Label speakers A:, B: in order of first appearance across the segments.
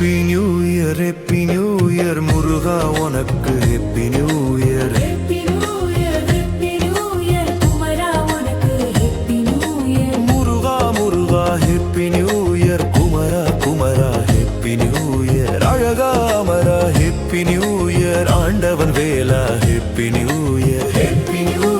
A: Happy new year happy new year
B: முருகா உனக்கு happy new year முருகா முருகா ஹேப்பி நியூ இயர் குமரா குமரா ஹேப்பி நியூ இயர் அழகா அமரா ஹேப்பி நியூ இயர் ஆண்டவன் வேலா happy new year
A: happy new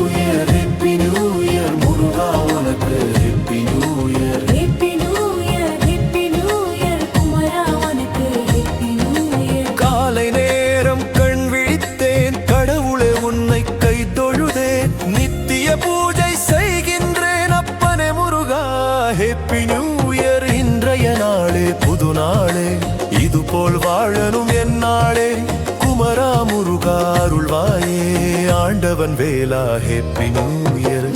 A: happy new year இன்றைய நாளே புது நாளே. இது போல் வாழணும் என்னாளே குமரா முருகா அருள்வாயே. ஆண்டவன் வேலா ஹேப்பி நியூ இயர்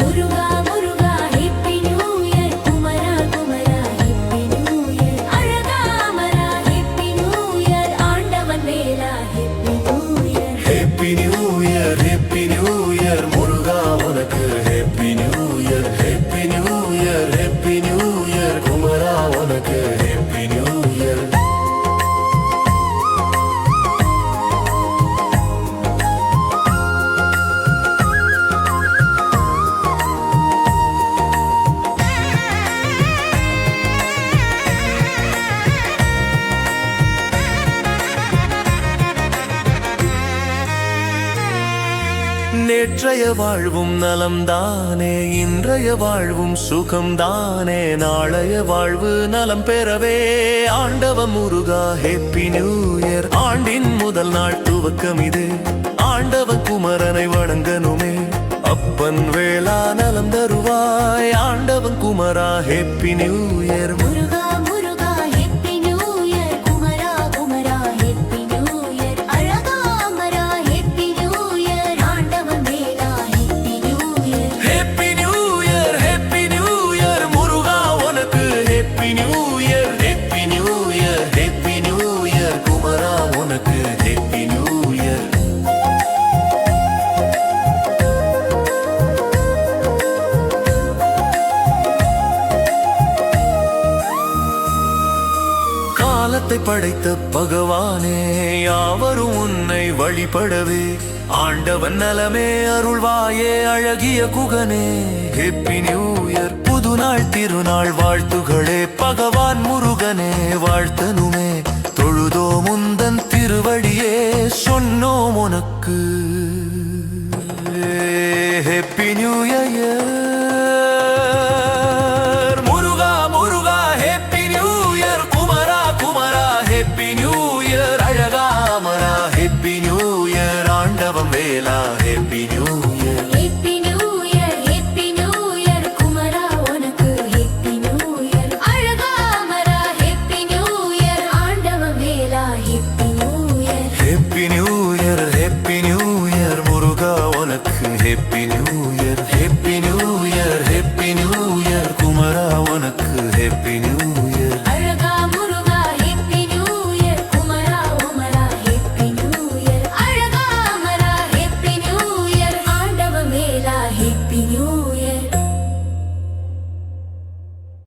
A: நேற்றைய வாழ்வும் நலம்தானே இன்றைய வாழ்வும் சுகம்தானே நாளைய வாழ்வு நலம் பெறவே. ஆண்டவ முருகா ஹேப்பி நியூ இயர் ஆண்டின் முதல் நாள் துவக்கம் இது. ஆண்டவ குமரனை வணங்கனுமே அப்பன் வேளா நலம் தருவாய். ஆண்டவன் Kumara happy new year
B: Muruga
A: காலத்தை படைத்த பகவானே யாவரும் உன்னை வழிபடவே. ஆண்டவன் நலமே அருள்வாயே அழகிய குகனே. Happy new year. புது திருநாள் வாழ்த்துகளே பகவான் முருகனே வாழ்த்தனுமே தொழுதோ முந்தன் திருவடியே சொன்னோம் உனக்கு. Happy new year. கேளா happy new year happy new year happy new year Kumara உனக்கு ஹேப்பி நியூ இயர் அழகாமரா
B: ஹேப்பி நியூ இயர் ஆண்டவ வேலா happy new year happy new year happy new year Muruga உனக்கு happy new year
A: happy new year happy new year Kumara உனக்கு happy new